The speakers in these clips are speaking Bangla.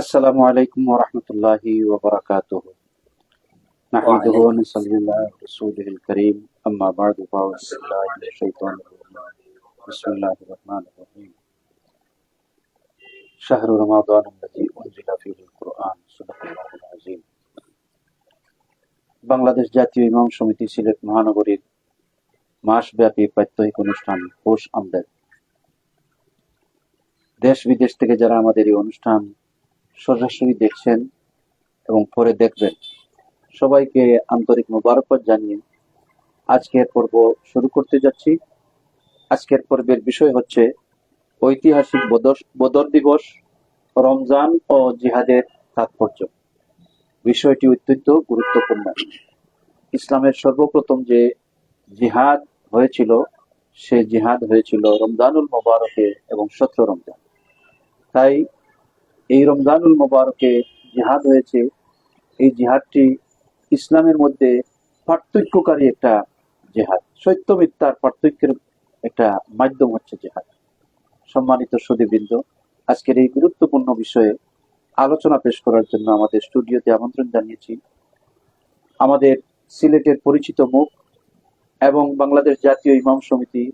আসসালামু আলাইকুম ওয়া রাহমাতুল্লাহি ওয়া বারাকাতুহু নাহমাদুহু ওয়া নুসাল্লি আলা রাসূলিল কারীম। আম্মা বা'দু ফাউযু বিল্লাহি মিনাশ শাইতানির রাজীম। বিসমিল্লাহির রহমানির রহিম। শাহরু রমাদান আল্লাযী উনজিলা ফীহিল কুরআন সাদাকাল্লাহুল আযীম। বাংলাদেশ জাতীয় ইমাম সমিতি সিলেট মহানগরীর মাসব্যাপী প্রাত্যহিক অনুষ্ঠান হোশ আমদের দেশ বিদেশ থেকে যারা আমাদের এই অনুষ্ঠান সরাসরি দেখছেন এবং পরে দেখবেন। সবাইকে আন্তরিক মোবারকবাদ জানিয়ে আজকের পর্ব শুরু করতে যাচ্ছি। আজকের পর্বের বিষয় হচ্ছে ঐতিহাসিক বদর দিবস, রমজান ও জিহাদের তাৎপর্য। বিষয়টি অত্যন্ত গুরুত্বপূর্ণ। ইসলামের সর্বপ্রথম যে জিহাদ হয়েছিল সে জিহাদ হয়েছিল রমজানুল মোবারকে এবং সত্র রমজান। তাই এই রমজানুল মোবারকে জিহাদ হয়েছে। এই জিহাদটি ইসলামের মধ্যে পার্থক্যকারী একটা জেহাদ। সত্য মিথ্যার পার্থক্যের একটা মাধ্যম হচ্ছে জেহাদ। সম্মানিত সুদীবৃন্দ আজকের এই গুরুত্বপূর্ণ বিষয়ে আলোচনা পেশ করার জন্য আমাদের স্টুডিওতে আমন্ত্রণ জানিয়েছি। আমাদের সিলেটের পরিচিত মুখ এবং বাংলাদেশ জাতীয় ইমাম সমিতি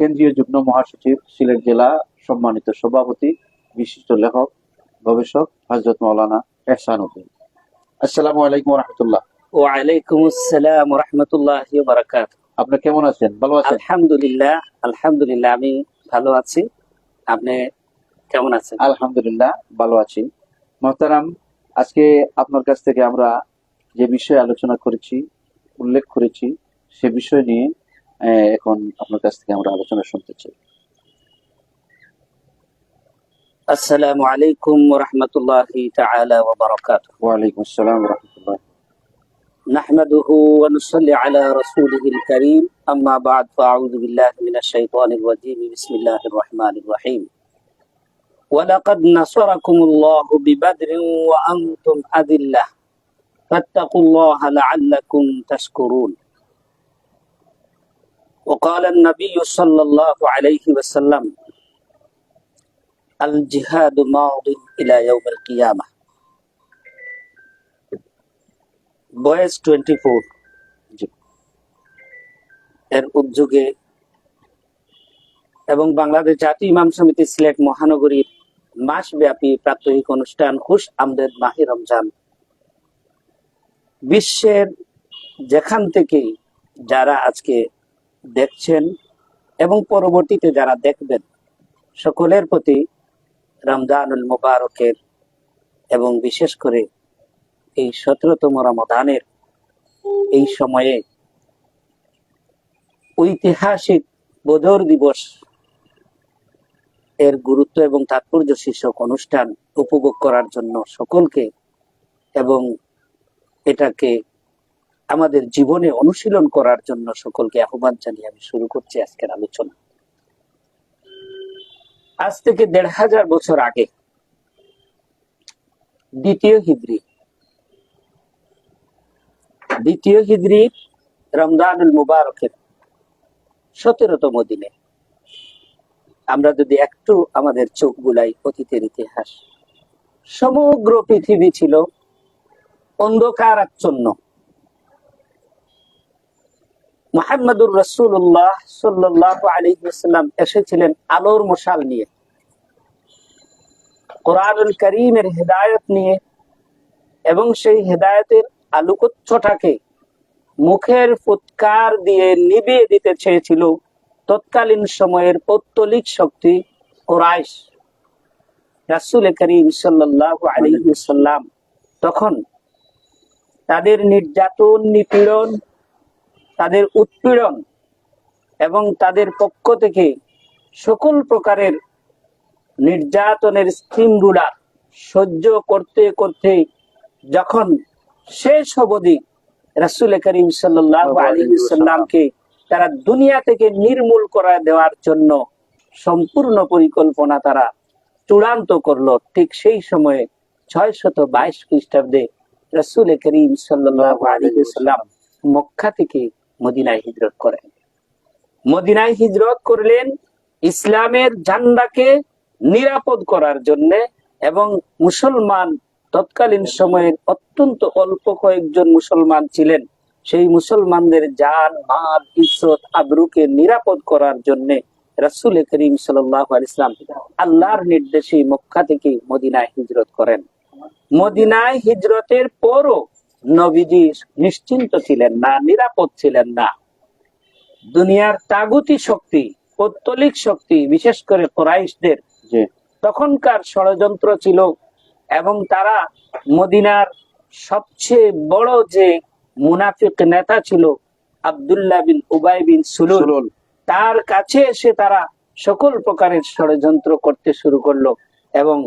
কেন্দ্রীয় যুগ্ম মহাসচিব, সিলেট জেলা সম্মানিত সভাপতি, বিশিষ্ট লেখক গবেষক হজরত মৌলানা এহসান উদ্দিন আসসালামু আলাইকুম রহমতুল্লাহ। ওয়ালাইকুম আসসালাম রহমতুল্লাহ বারাকাত আপনি কেমন আছেন? ভালো আছেন? আলহামদুলিল্লাহ আলহামদুলিল্লাহ আমি ভালো আছি। আপনি কেমন আছেন? আলহামদুলিল্লাহ ভালো আছি। মহতারাম আজকে আপনার কাছ থেকে আমরা যে বিষয়ে আলোচনা করেছি উল্লেখ করেছি সে বিষয় নিয়ে আহ, এখন আপনার কাছ থেকে আমরা আলোচনা শুনতে চাই। السلام عليكم ورحمة الله تعالى وبركاته. وعليكم السلام ورحمة الله. نحمده ونصلي على رسوله الكريم. أما بعد فأعوذ بالله من الشيطان الرجيم. بسم الله الرحمن الرحيم. ولقد نصركم الله ببدر وأنتم أذلة. فاتقوا الله لعلكم تشكرون. وقال النبي صلى الله عليه وسلم আল টোয়েন্টি ফোর এর উদ্যোগে এবং বাংলাদেশ জাতীয় ইমাম সমিতি সিলেট মহানগরীর মাসব্যাপী প্রাত্যহিক অনুষ্ঠান খুশ আমদের মাহি রমজান। বিশ্বের যেখান থেকে যারা আজকে দেখছেন এবং পরবর্তীতে যারা দেখবেন, সকলের প্রতি রমজানুল মোবারকের এবং বিশেষ করে এই সতেরোতম রমদানের এই সময়ে ঐতিহাসিক বদর দিবস এর গুরুত্ব এবং তাৎপর্য শীর্ষক অনুষ্ঠান উপভোগ করার জন্য সকলকে এবং এটাকে আমাদের জীবনে অনুশীলন করার জন্য সকলকে আহ্বান জানিয়ে আমি শুরু করছি আজকের আলোচনা। আজ থেকে দেড় হাজার বছর আগে। দ্বিতীয় হিদ্রি দ্বিতীয় হিজরি রমজানুল মুবারকের সতেরোতম দিনে। আমরা যদি একটু আমাদের চোখ বুলাই অতীতের ইতিহাস। সমগ্র পৃথিবী ছিল অন্ধকার আচ্ছন্ন মোহাম্মদুর রসুল্লাহ সাল্লাহ আলিহাল্লাম এসেছিলেন আলোর মশাল নিয়ে। কোরআনুল করিমের হেদায়ত নিয়ে এবং সেই হেদায়তের আলোকোচ্ছটাকে মুখের ফুৎকার দিয়ে নিভিয়ে দিতে চেয়েছিল তৎকালীন সময়ের পৌত্তলিক শক্তি কোরাইশ। রাসুল করিম সাল্লাহ আলিহাল্লাম তখন তাদের নির্যাতন, নিপীড়ন তাদের উৎপীড়ন এবং তাদের পক্ষ থেকে সকল প্রকারের নির্যাতনের স্কিমগুলা সহ্য করতে করতে যখন শেষ অবধি রাসুল করিম সাল্লাহ তারা দুনিয়া থেকে নির্মূল করে দেওয়ার জন্য সম্পূর্ণ পরিকল্পনা তারা চূড়ান্ত করল। ঠিক সেই সময়ে ছয় শত বাইশ খ্রিস্টাব্দে রসুল করিম সাল্লাহ আলিসাল্লাম মক্কা থেকে মদিনায় হিজরত করেন। মদিনায় হিজরত করলেন ইসলামের ঝান্ডাকে নিরাপদ করার জন্য এবং মুসলমান তৎকালীন সময়ের অত্যন্ত অল্প কয়েকজন মুসলমান ছিলেন। সেই মুসলমানদের জান, মাল, ইজ্জত, আবরুকে নিরাপদ করার জন্য রাসূল করিম সাল্লাহ ইসলাম আল্লাহর নির্দেশে মক্কা থেকে মদিনায় হিজরত করেন। মদিনায় হিজরতের পরও নবীজি নিশ্চিন্ত ছিলেন না নিরাপদ ছিলেন না। দুনিয়ার তাগুতি শক্তি পৌত্তলিক শক্তি বিশেষ করে কোরাইশদের তখনকার ষড়যন্ত্র ছিল এবং তারা মদিনার সবচেয়ে বড় যে মুনাফিক নেতা ছিল আব্দুল্লাহ বিন উবাই বিন সুলুল। তার কাছে এসে তারা সকল প্রকারের ষড়যন্ত্র করতে শুরু করল এবং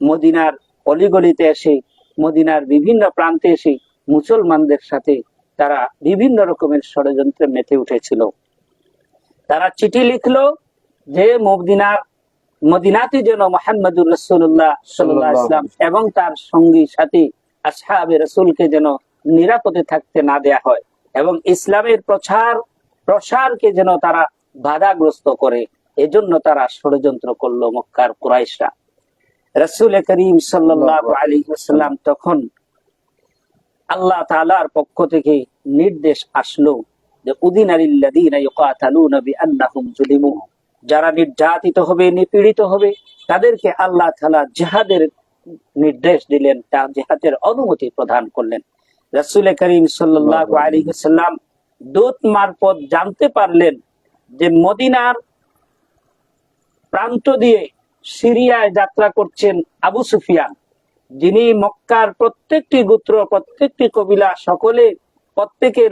মদিনার অলিগলিতে এসে মদিনার বিভিন্ন প্রান্তে এসে মুসলমানদের সাথে তারা বিভিন্ন রকমের ষড়যন্ত্রে মেতে উঠেছিল। তারা চিঠি লিখলো যে মদিনার মদিনাতে যেন মোহাম্মদুর রসুল্লাহ সাল্লাহ ইসলাম এবং তার সঙ্গী সাথী আসহাবে রসুলকে যেন নিরাপদে থাকতে না দেয়া হয় এবং ইসলামের প্রচার প্রসারকে যেন তারা বাধাগ্রস্ত করে। এজন্য তারা ষড়যন্ত্র করল মক্কার কুরাইশরা। রসুল করিম সাল্লাম তখন আল্লাহ তাআলার পক্ষ থেকে নির্দেশ আসলো যে উদিন যারা নির্যাতিত হবে নিপীড়িত হবে তাদেরকে আল্লাহ তাআলা জিহাদের নির্দেশ দিলেন তা জিহাদের অনুমতি প্রদান করলেন। রাসূল করিম আলাইহি দূত মারফত জানতে পারলেন যে মদিনার প্রান্ত দিয়ে সিরিয়ায় যাত্রা করছেন আবু সুফিয়ান। যিনি মক্কার প্রত্যেকটি গোত্র প্রত্যেকটি কবিলা সকলে প্রত্যেকের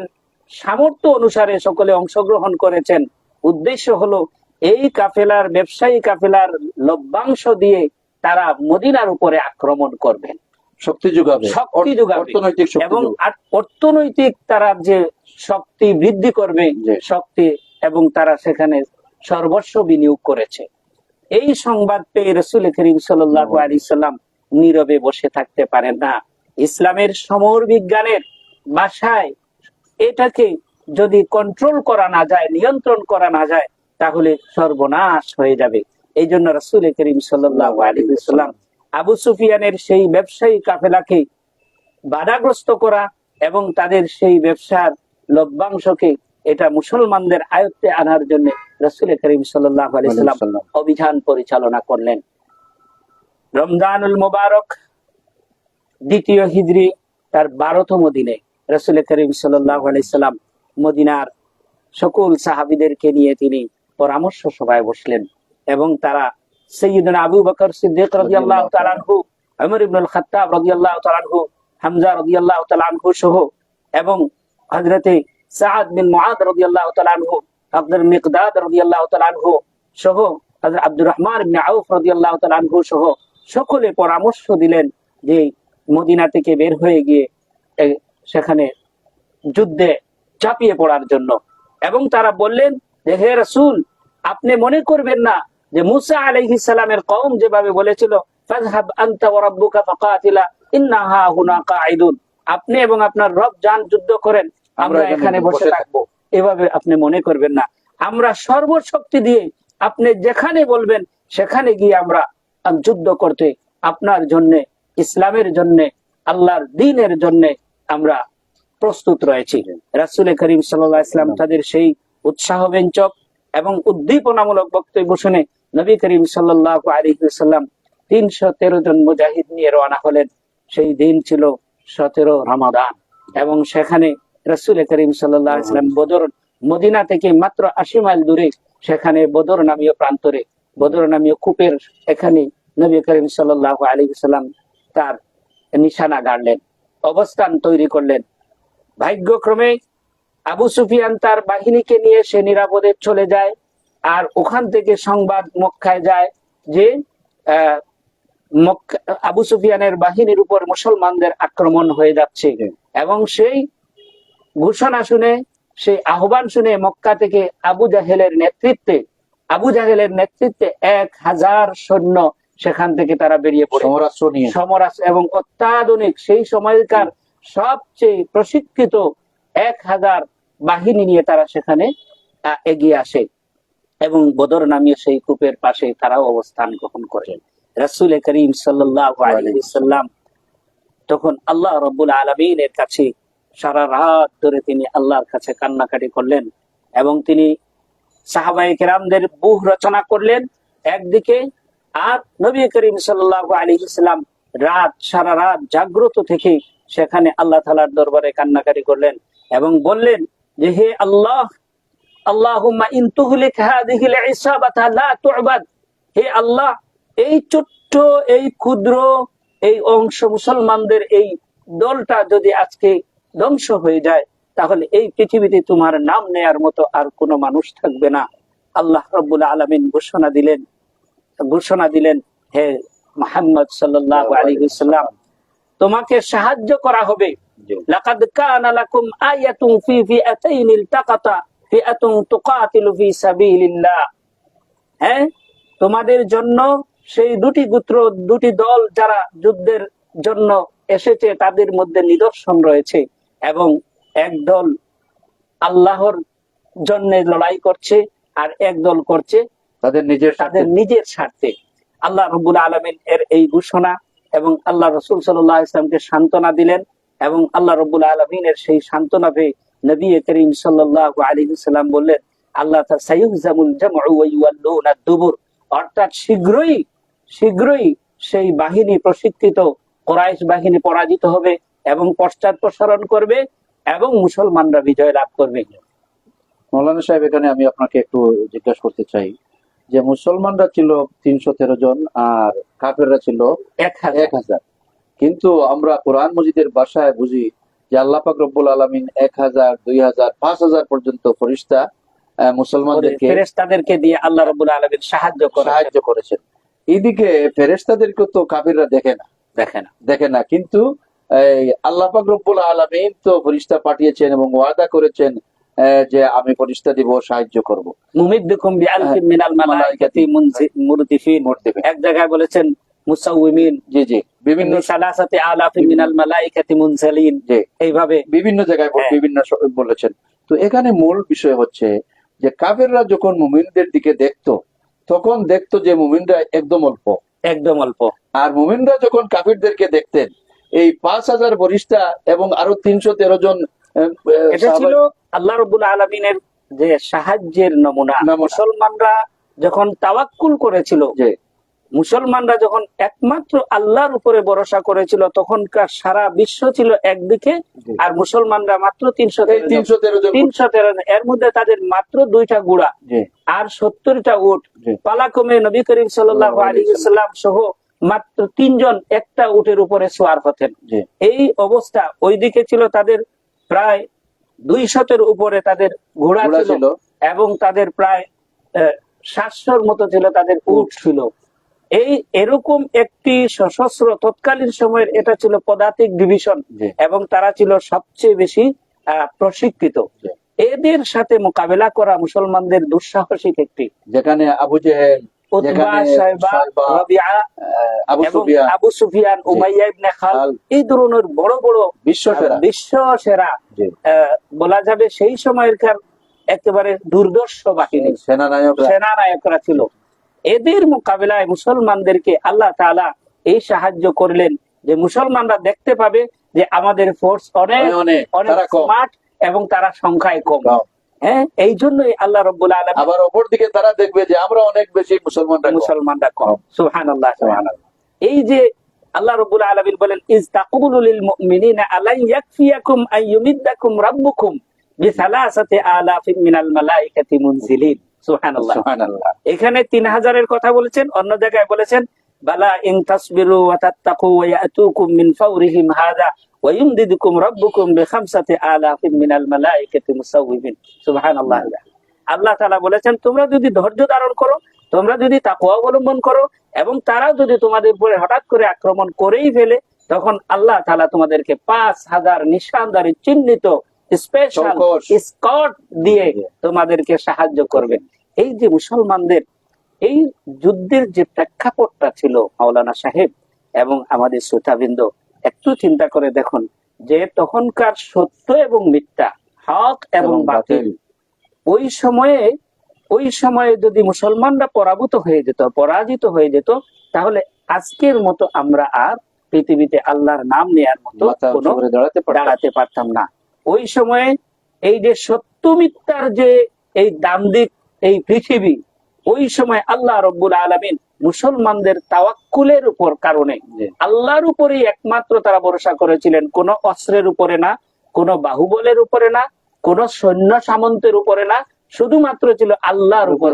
সামর্থ্য অনুসারে সকলে অংশগ্রহণ করেছেন। উদ্দেশ্য হলো এই কাফেলার ব্যবসায়ী কাফেলার লভ্যাংশ দিয়ে তারা মদিনার উপরে আক্রমণ করবেন। শক্তি যোগাবে। শক্তি যোগাবে। এবং অর্থনৈতিক তারা যে শক্তি বৃদ্ধি করবে। শক্তি এবং তারা সেখানে সর্বস্ব বিনিয়োগ করেছে। এই সংবাদ পেয়ে রসুল করিম সাল্লাহ আলী সাল্লাম নীরবে বসে থাকতে পারেন না। ইসলামের সমর বিজ্ঞানের বাসায় এটাকে যদি কন্ট্রোল করা না যায়, নিয়ন্ত্রণ করা না যায়, তাহলে সর্বনাশ হয়ে যাবে। এই জন্য রসুল করিম সাল্লাহ আলী সাল্লাম আবু সুফিয়ানের সেই ব্যবসায়ী কাফেলাকে বাধাগ্রস্ত করা এবং তাদের সেই ব্যবসার লভ্যাংশকে এটা মুসলমানদের আয়ত্তে আনার জন্য রসুল করিম সাল্লাহ আলাইসাল্লাম সাল্লাম। অভিযান পরিচালনা করলেন রমজানুল মোবারক দ্বিতীয় হিজরি তার বারোতম দিনে রসুল করিম সাল্লাহ আলাইসাল্লাম মদিনার সকল সাহাবিদেরকে নিয়ে তিনি পরামর্শ সভায় বসলেন এবং তারা সৈয়দনা আবু বকর সিদ্দিক রাদিয়াল্লাহু তাআলা আনহু উমর ইবনুল খাত্তাব রাদিয়াল্লাহু তাআলা আনহু হামজা রাদিয়াল্লাহু তাআলা আনহু সহ এবং হযরতে সাআদ বিন মুআদ রাদিয়াল্লাহু তাআলা আনহু, আব্দুল মিকদাদ রাদিয়াল্লাহু তাআলা আনহু সহ হযরত আব্দুর রহমান ইবনে আউফ রাদিয়াল্লাহু তাআলা আনহু সহ সকলে পরামর্শ দিলেন যে মদিনা থেকে বের হয়ে গিয়ে সেখানে যুদ্ধে চাপিয়ে পড়ার জন্য। এবং তারা বললেন, যে হে রসুল, আপনি মনে করবেন না যে মুসা আলাইহিস সালামের কওম যেভাবে বলেছিল, ফাযহাব আনতা ওয়া রাব্বুকা ফাকাতিলা ইন্না হা হুনা কাঈদুন। আপনি এবং আপনার রব যান যুদ্ধ করেন আমরা এখানে বসে থাকব। এভাবে আপনি মনে করবেন না। আমরা সর্বশক্তি দিয়ে আপনি যেখানে বলবেন সেখানে গিয়ে আমরা যুদ্ধ করতে আপনার জন্য ইসলামের জন্য আল্লাহর দিনের জন্য আমরা প্রস্তুত রয়েছি। রাসুল করিম সাল্লাহ ইসলাম তাদের সেই উৎসাহ ব্যঞ্চক এবং উদ্দীপনামূলক বক্তব্য শুনে নবী করিম সাল্লাহ আলী সাল্লাম তিনশো তেরো জন মুজাহিদ নিয়ে রওনা হলেন। সেই দিন ছিল সতেরো রমাদান এবং সেখানে রসুল করিম সাল্লাহ ইসলাম বদর মদিনা থেকে মাত্র আশি মাইল দূরে সেখানে বদর নামীয় প্রান্তরে বদর নামীয় কূপের এখানে নবী করিম সাল্লাহ আলী সাল্লাম তার নিশানা গাড়লেন অবস্থান তৈরি করলেন। ভাগ্যক্রমে আবু সুফিয়ান তার বাহিনীকে নিয়ে সে নিরাপদে চলে যায় আর ওখান থেকে সংবাদ মক্কায় যায় যে আবু সুফিয়ানের বাহিনীর উপর মুসলমানদের আক্রমণ হয়ে যাচ্ছে। এবং সেই ঘোষণা শুনে সেই আহ্বান শুনে মক্কা থেকে আবু জাহেলের নেতৃত্বে আবু জাহেলের নেতৃত্বে এক হাজার সৈন্য সেখান থেকে তারা বেরিয়ে পড়ে। সমরাস্ত্র এবং অত্যাধুনিক সেই সময়কার সবচেয়ে প্রশিক্ষিত এক হাজার বাহিনী নিয়ে তারা সেখানে এগিয়ে আসে এবং বদর নামীয় সেই কূপের পাশে তারাও অবস্থান গ্রহণ করে। রাসূল করিম ওয়াসাল্লাম তখন আল্লাহ রব্বুল আলমিনের কাছে সারা রাত ধরে তিনি আল্লাহর কাছে কান্নাকাটি করলেন এবং তিনি সাহাবাই কেরামদের বুহ রচনা করলেন। একদিকে আর নবী করিম সাল্লাহ আলী ইসলাম রাত, সারা রাত জাগ্রত থেকে সেখানে আল্লাহ তালার দরবারে কান্নাকাটি করলেন এবং বললেন যে, হে আল্লাহ আল্লাহ, এই ছোট্ট, এই ক্ষুদ্র, এই অংশ মুসলমানদের এই দলটা যদি আজকে ধ্বংস হয়ে যায় তাহলে এই পৃথিবীতে তোমার নাম নেয়ার মতো আর কোনো মানুষ থাকবে না। আল্লাহ রব্বুল আলমিন ঘোষণা দিলেন ঘোষণা দিলেন হে মোহাম্মদ সাল্লাহ আলী সাল্লাম তোমাকে সাহায্য করা হবে। লাকাদ কানা লাকুম আয়াতুন ফি ফিআতাইন ইলতাকাতা ফিআতুন তুকাতিলু ফি সাবিলিল্লাহ। হ্যাঁ? তোমাদের জন্য সেই দুটি গোত্র দুটি দল যারা যুদ্ধের জন্য এসেছে তাদের মধ্যে নিদর্শন রয়েছে। এবং এক দল আল্লাহর জন্য লড়াই করছে আর এক দল করছে তাদের নিজের তাদের নিজের স্বার্থে। আল্লাহ রবুল আলমিন এর এই ঘোষণা এবং আল্লাহ রসুল সাল্লাহ ইসলামকে সান্ত্বনা দিলেন এবং আল্লাহ রবুল আলমিনের সেই সান্ত্বনা পেয়ে নবী করিম সাল্লাহ আলী সাল্লাম বললেন আল্লাহ দুবুর। অর্থাৎ শীঘ্রই শীঘ্রই সেই বাহিনী প্রশিক্ষিত কোরাইশ বাহিনী পরাজিত হবে। এবং পশ্চাৎ প্রসারণ করবে এবং মুসলমানরা বিজয় লাভ করবে। মৌলানা সাহেব এখানে আমি আপনাকে একটু জিজ্ঞাসা করতে চাই যে মুসলমানরা ছিল তিনশো তেরো জন আর কাফেররা ছিল এক হাজার। কিন্তু আমরা কোরআন মজিদের ভাষায় বুঝি যে আল্লাহ পাক রব্বুল আলমিন এক হাজার দুই হাজার পাঁচ হাজার পর্যন্ত ফরিস্তা মুসলমানদেরকে ফেরেশতাদেরকে দিয়ে আল্লাহ রবুল আলমিন সাহায্য সাহায্য করেছেন। এদিকে ফেরেস্তাদেরকে তো কাফিররা দেখে না। দেখে না। দেখে না। কিন্তু আল্লাহ পাক রব্বুল আলমিন তো ফরিস্তা পাঠিয়েছেন এবং ওয়াদা করেছেন যে আমি ফরিস্তা দিব সাহায্য করব। বিআলফিন মিনাল মালাইকাতি মুনজি- মুরদিফিন। এক জায়গায় বলেছেন মুসাউমিন জি জি। বিভিন্ন সালাসাতি আলাফিন মিনাল মালাইকাতি মুনজালিন। জি। এইভাবে। বিভিন্ন জায়গায় হ্যাঁ। বিভিন্ন বলেছেন। তো এখানে মূল বিষয় হচ্ছে যে কাফেররা যখন মুমিনদের দিকে দেখতো তখন দেখতো যে মুমিনরা একদম অল্প। একদম অল্প। আর মুমিনরা যখন কাফিরদেরকে দেখতেন এই পাঁচ হাজার বরিষ্ঠা এবং আরও তিনশো তেরো জন এটা ছিল আল্লাহ রবুল আলমিনের যে সাহায্যের নমুনা। মুসলমানরা যখন তাওয়াক্কুল করেছিল যে মুসলমানরা যখন একমাত্র আল্লাহর উপরে ভরসা করেছিল তখনকার সারা বিশ্ব ছিল একদিকে আর মুসলমানরা মাত্র তিনশো তিনশো তেরো জন। তিনশো তেরো এর মধ্যে তাদের মাত্র দুইটা গুড়া আর সত্তরটা উঠ। পালাক্রমে নবী করিম সাল্লাহ আলী সাল্লাম সহ মাত্র তিনজন একটা উটের উপরে সোয়ার হতেন। এই অবস্থা ওইদিকে ছিল তাদের প্রায় দুই শতের উপরে তাদের ঘোড়া ছিল এবং তাদের প্রায় সাতশোর মতো ছিল তাদের উট। ছিল। এই এরকম একটি সশস্ত্র তৎকালীন সময়ের এটা ছিল পদাতিক ডিভিশন এবং তারা ছিল সবচেয়ে বেশি আহ, প্রশিক্ষিত। এদের সাথে মোকাবেলা করা মুসলমানদের দুঃসাহসিক একটি যেখানে আবু জেহেল উতবা, যেখানে সাইবা, সাইবা, রবিআ আহ, আবু সুফিয়ান উমাইয়া ইবনে খাল খাল, এই ধরনের বড় বড় বিশ্ব সেরা বিশ্ব সেরা বলা যাবে সেই সময়কার একেবারে দুর্দর্শ বাহিনী সেনানায়করা। সেনানায়করা ছিল। এদের মোকাবিলায় মুসলমানদেরকে আল্লাহ তাআলা এই সাহায্য করলেন যে মুসলমানরা দেখতে পাবে যে আমাদের ফোর্স অনেক অনেক স্মার্ট এবং তারা সংখ্যায় কম। হ্যাঁ এই জন্যই আল্লাহ রব্বুল আলম আবার অপর দিকে তারা দেখবে যে আমরা অনেক বেশি মুসলমানরা মুসলমানরা কম। সুহান আল্লাহ সুবহানাল্লাহ। এই যে আল্লাহ রব্বুল আলামিন বলেন ইজ তাকুলু লিল মুমিনিনা আলাই ইয়াকফিয়াকুম আন ইউমিদ্দাকুম রাব্বুকুম বিসালাসাতি আলাফিন মিনাল মালাইকাতি মুনজিলিন। সুবহানাল্লাহ। সুবহানাল্লাহ। এখানে তিন হাজারের কথা বলেছেন অন্য জায়গায় বলেছেন বালা ইন তাসবিরু ওয়া তাত্তাকু ওয়া ইয়াতুকুম মিন ফাওরিহিম ওয়া ইমদিদুকুম রাব্বুকুম বিখামসাতি আলাফিন মিনাল মালাইকাতি মুসাউবিমিন সুবহানাল্লাহ। আল্লাহ তাআলা বলেছেন তোমরা যদি ধৈর্য ধারণ করো তোমরা যদি তাকওয়া অবলম্বন করো এবং তারা যদি তোমাদের উপরে হঠাৎ করে আক্রমণ করেই ফেলে তখন আল্লাহ তাআলা তোমাদেরকে পাঁচ হাজার নিশানদারি চিহ্নিত স্পেশাল স্কট। দিয়ে তোমাদেরকে সাহায্য করবেন। এই যে মুসলমানদের এই যুদ্ধের যে প্রেক্ষাপটটা ছিল মাওলানা সাহেব এবং আমাদের শ্রোতাবৃন্দ একটু চিন্তা করে দেখুন যে তখনকার সত্য এবং মিথ্যা হক এবং বাতিল ওই সময়ে ওই সময়ে যদি মুসলমানরা পরাভূত হয়ে যেত পরাজিত হয়ে যেত তাহলে আজকের মতো আমরা আর পৃথিবীতে আল্লাহর নাম নেয়ার মতো কোনো দাঁড়াতে পারতাম। না। ওই সময়ে এই যে সত্য মিথ্যার যে এই দান্দিক এই পৃথিবী ওই সময় আল্লাহ রব্বুল আলমিন মুসলমানদের তাওয়াক্কুলের উপর কারণে আল্লাহর উপরেই একমাত্র তারা ভরসা করেছিলেন কোন অস্ত্রের উপরে না কোন বাহুবলের উপরে না কোন সৈন্য সামন্তের উপরে না শুধুমাত্র ছিল আল্লাহর উপর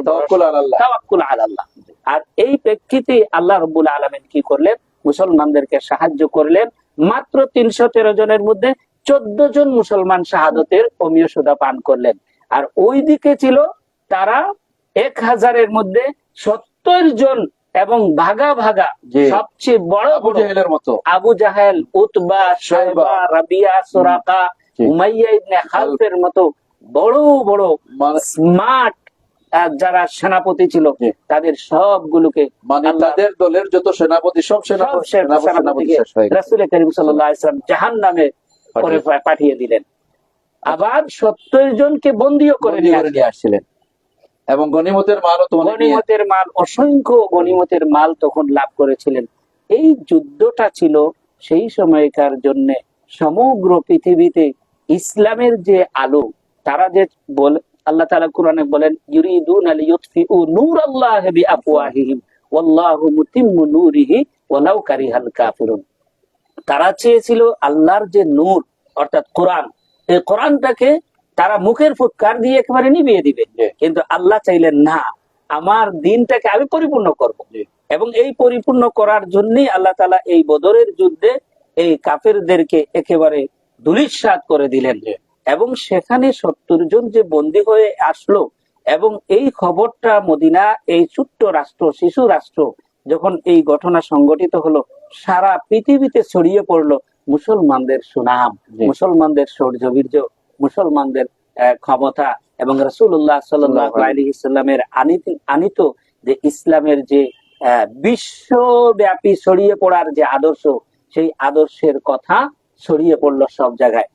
তাওয়াক্কুল আলাল্লাহ। আর এই প্রেক্ষিতে আল্লাহ রব্বুল আলমিন কি করলেন? মুসলমানদেরকে সাহায্য করলেন। মাত্র তিনশো তেরো জনের মধ্যে চোদ্দ জন মুসলমান শাহাদতের অমীয় সুদা পান করলেন। আর ওই দিকে ছিল তারা এক হাজারের মধ্যে সত্তর জন এবং ভাগা ভাগা সবচেয়ে বড় জাহেলের মতো Abu Jahl Utba Saiba Rabiya Suraqa. Umayya ibn খালফের মতো বড় বড় মানে স্মার্ট যারা সেনাপতি ছিল। তাদের সবগুলোকে মানে তাদের দলের যত সেনাপতি সব সেনাপতি। রাসূল করিম সাল্লাল্লাহু আলাইহি ওয়াসাল্লাম জাহান্নামে করে পাঠিয়ে- দিলেন আবার সত্তর জনকে বন্দিও করে নিয়ে করে নিয়ে আসছিলেন এবং গনিমতের মালও তো গনিমতের মাল, অসংখ্য গনিমতের মাল তখন লাভ করেছিলেন। এই যুদ্ধটা ছিল সেই সময়কার জন্য সমগ্র পৃথিবীতে ইসলামের যে আলো, তারা যে বলে, আল্লাহ তাআলা কোরআনে বলেন, ইউরিদুন আল ইউতফিউ নূর আল্লাহ বিআফওয়াহিহিম, ওয়াল্লাহু মুতিম্মু নূরিহি ওয়ালাউ কারিহাল কাফিরুন। তারা চেয়েছিল আল্লাহর যে নূর, অর্থাৎ কোরআন, এই কোরআনটাকে তারা মুখের ফুৎকার দিয়ে একেবারে নিভিয়ে দিবে। কিন্তু আল্লাহ চাইলেন না আমার দিনটাকে আমি পরিপূর্ণ করব। এবং এই পরিপূর্ণ করার জন্যই আল্লাহ তালা এই বদরের যুদ্ধে এই কাফেরদেরকে একেবারে দুলিশ্বাদ করে দিলেন। এবং সেখানে সত্তর জন যে বন্দী হয়ে আসলো এবং এই খবরটা মদিনা এই ছোট্ট রাষ্ট্র শিশু রাষ্ট্র যখন এই ঘটনা সংগঠিত হলো সারা পৃথিবীতে ছড়িয়ে পড়ল মুসলমানদের সুনাম মুসলমানদের মুসলমানদের শৌর্যবীর্য মুসলমানদের ক্ষমতা এবং রসুল্লাহ ইসলামের আনিত আনিত যে ইসলামের যে বিশ্বব্যাপী ছড়িয়ে পড়ার যে আদর্শ সেই আদর্শের কথা ছড়িয়ে পড়ল সব জায়গায়।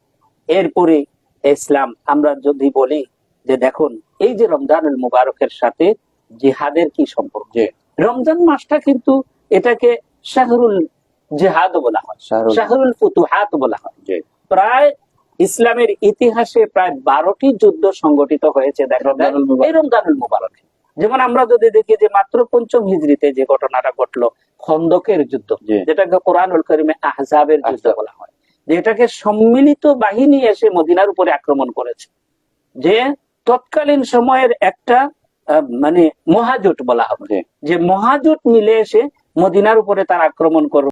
এরপরে ইসলাম আমরা যদি বলি যে দেখুন এই যে রমজানুল মুবারকের সাথে জিহাদের কি সম্পর্ক? রমজান মাসটা কিন্তু এটাকে শাহরুল জেহাদ বলা হয়। শাহরুল ফুতুহাত বলা হয়। প্রায় ইসলামের ইতিহাসে প্রায় বারোটি যুদ্ধ সংগঠিত হয়েছে দেখা যায় এই রমজানুল মুবারক। যেমন আমরা যদি দেখি যে মাত্র পঞ্চম হিজড়িতে যে ঘটনাটা ঘটলো খন্দকের যুদ্ধ যেটাকে কোরআনুল করিমে আহজাবের যুদ্ধ বলা হয় যেটাকে সম্মিলিত বাহিনী এসে মদিনার উপরে আক্রমণ করেছে। যে তৎকালীন সময়ের একটা মানে মহাজোট বলা হবে। যে মহাজোট মিলে এসে মদিনার উপরে তার আক্রমণ করবে